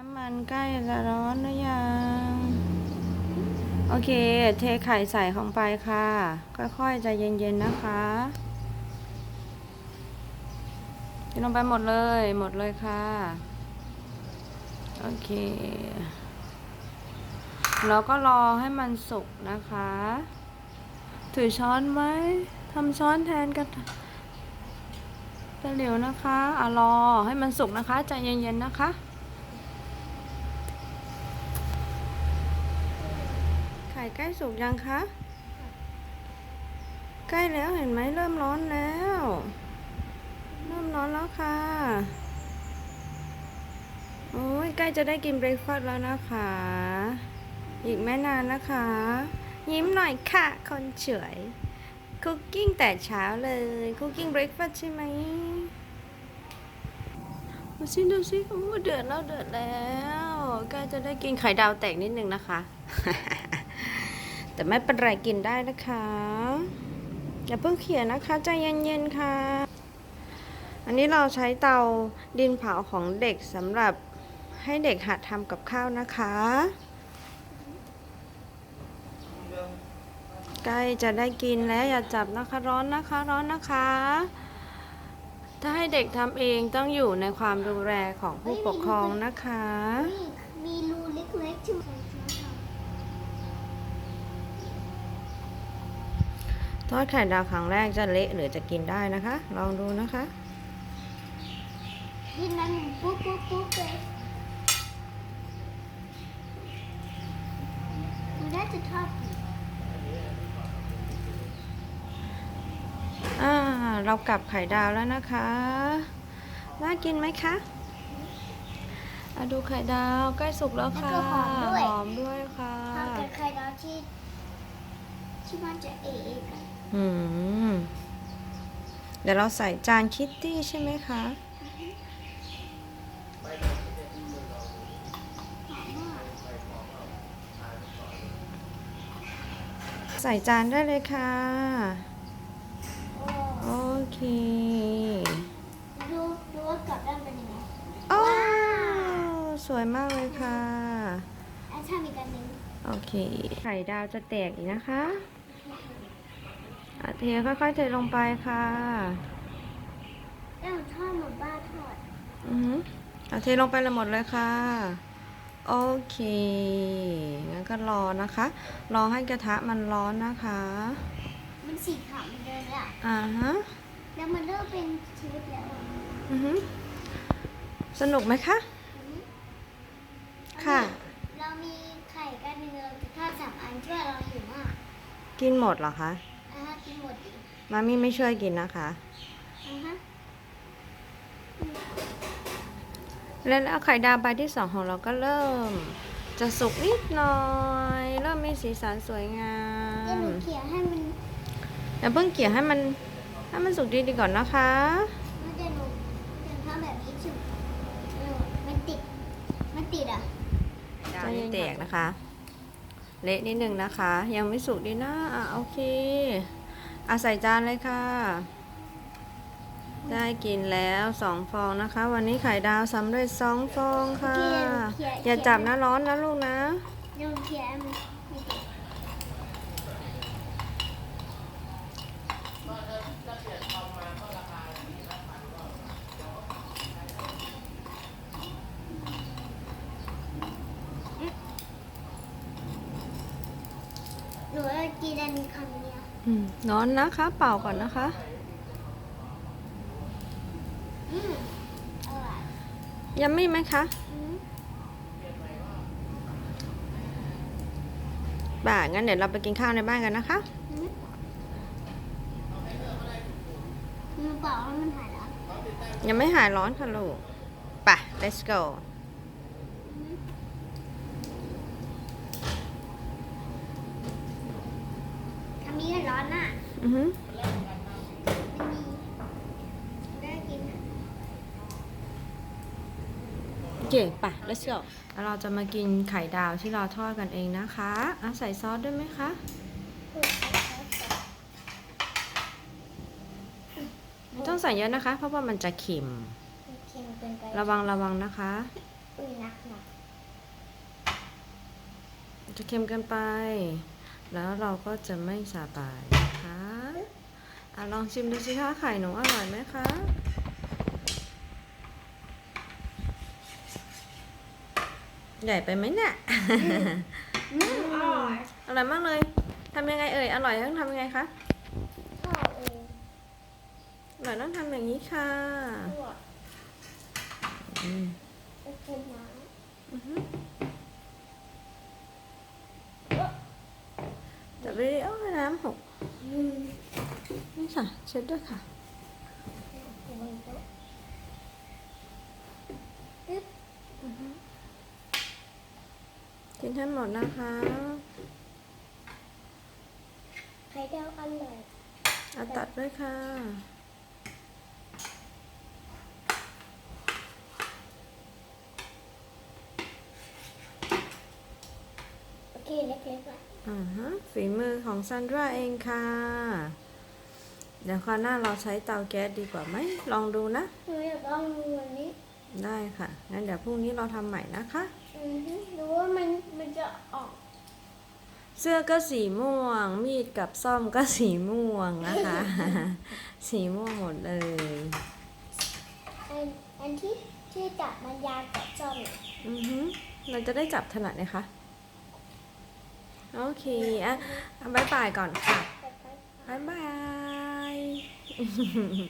น้ำมันใกล้จะร้อนหรือยัง โอเค เทไข่ใส่ลงไปค่ะ ค่อยๆใจเย็นๆนะคะเทลงไปหมดเลย หมดเลยค่ะ โอเคแล้วก็รอให้มันสุกนะคะ ถือช้อนไหมทำช้อนแทนกันจะเหลวนะคะอะรอให้มันสุกนะคะ ใจเย็นๆนะคะ ไข่ ใกล้สุกยังคะ ใกล้แล้วเห็นไหมเริ่มร้อนแล้ว เริ่มร้อนแล้วค่ะ โอ้ยใกล้จะได้กินเบรคฟาสต์แล้วนะคะ อีกไม่นานนะคะ ยิ้มหน่อยค่ะ คนเฉยคุกกิ้งแต่เช้าเลยคุกกิ้งเบรคฟาสต์ใช่ไหมดูสิดูสิโอ้เดือดแล้วเดือดแล้วใกล้จะได้กินไข่ดาวแตกนิดนึงนะคะ แต่ไม่เป็นไรกินได้นะคะอย่าเพิ่งเขียนนะคะใจเย็นๆค่ะ อันนี้เราใช้เตาดินเผาของเด็กสำหรับให้เด็กหัดทำกับข้าวนะคะ ใกล้จะได้กินแล้วอย่าจับนะคะร้อนนะคะร้อนนะคะ ถ้าให้เด็กทำเองต้องอยู่ในความดูแลของผู้ปกครองนะคะ มีรูเล็กๆ ทอดไข่ดาวครั้งแรกจะเละหรือจะกินได้นะคะ ลองดูนะคะดินนั้นปุ๊บปุ๊บปุ๊บเลยมันน่าจะทอดอ่าเรากลับไข่ดาวแล้วนะคะ น่ากินไหมคะอะดูไข่ดาวใกล้สุกแล้วค่ะหอมด้วยค่ะทำกับไข่ดาวที่ที่มันจะเอ๋ๆกัน อืม เดี๋ยวเราใส่จานคิตตี้ใช่ไหมคะหอมมากใส่จานได้เลยค่ะโอ้โอเค ดูดูว่ากลับด้านเป็นยังไงโอ้สวยมากเลยค่ะอะถ้ามีกันหนึ่งโอเค ไข่ดาวจะแตกอีกนะคะ อะเทค่อยๆเทลงไปค่ะแล้วทอดเหมือนบ้าทอดอือหืออะเทลงไปเลยหมดเลยค่ะ โอเค งั้นก็รอนะคะ รอให้กระทะมันร้อนนะคะ มันสีขาวเหมือนเดิมเลยอะอ่าฮะ แล้วมันเริ่มเป็นชีวิตแล้วอะอือหือสนุกไหมคะค่ะ เรามีไข่กันหนึ่งเราจะทอดสามอันช่วยเราหิวมาก กินหมดเหรอคะอะ กินหมดดิมามี่ไม่ช่วยกินนะคะอะฮะแล้วแล้วไข่ดาวใบที่สองของเราก็เริ่ม จะสุกนิดหน่อย เริ่มมีสีสันสวยงาเดี๋ยวมหนูเขี่ยให้มันเดี๋ยวเพิ่งเกี่ยวให้มันให้มันสุกดีดีๆก่อนนะคะเดี๋ยวหนูเดี๋ยวทำแบบนี้สิเออมันติด มันติดอะ ดาวนี่แตกนะคะ เละนิดนึงนะคะ ยังไม่สุกดีนะอะโอเค อาใส่จานเลยค่ะ ได้กินแล้วสองฟองนะคะ วันนี้ไข่ดาวสำเร็จสองฟองค่ะ อย่าจับนะร้อนนะลูกนะเดี๋ยวหนูเขี่ยให้มันไม่ติดหนูจะกินอันนี้คำเดียวอืม ร้อนนะคะ เป่าก่อนนะคะอืมอร่อยยังไม่ไหมคะอืมบ่างั้นเดี๋ยวเราไปกินข้าวในบ้านกันนะคะอืมมันเปล่าแล้วมันหายแล้วยังไม่หายร้อนค่ะลูกไป let's go ทำนี้ก็ร้อนน่ะ อือหือไม่มีได้กินอะโอเคไป let's go แล้วเราจะมากินไข่ดาวที่เราทอดกันเองนะคะอะใส่ซอสด้วยไหมคะ ไม่ต้องใส่เยอะนะคะ เพราะว่ามันจะเค็ม เค็มเกินไประวังระวังนะคะ อุ้ยหนักหนักจะเค็มเกินไป แล้วเราก็จะไม่สบายนะคะ อะลองชิมดูสิคะไข่หนูอร่อยไหมคะใหญ่ไปไหมเนี่ยอืมอร่อยอร่อยมากเลยทำยังไงเอ่ยอร่อยต้องทำยังไงคะก็เองอร่อยต้องทำอย่างนี้ค่ะตัวอืมจะเค็มน้อือฮึำแต่ไปโอ้ยน้ำหก อืมนี่ ค่ะ เช็ดด้วยค่ะบนโต๊ะอึ๊บกินให้หมดนะคะ ไข่ดาวอร่อยเอาตัดด้วยค่ะ โอเค เล็กๆอะ อ่าฮะฝีมือของซันดราเองค่ะ เดี๋ยวคราวหน้าเราใช้เตาแก๊สดีกว่าไหม ลองดูนะ หนูอยากลองดูอันนี้ได้ค่ะ งั้นเดี๋ยวพรุ่งนี้เราทำใหม่นะคะ อือฮึดูว่ามันมันจะออก เสื้อก็สีม่วง มีดกับซ่อมก็สีม่วงนะคะ สีม่วงหมดเลย อันอันที่ที่จับมันยาวกับจอมเนี่ยอือฮึเราจะได้จับถนัดนะคะ โอเค อะอะบายบายก่อนค่ะไปไปบายบาย 嗯哼哼哼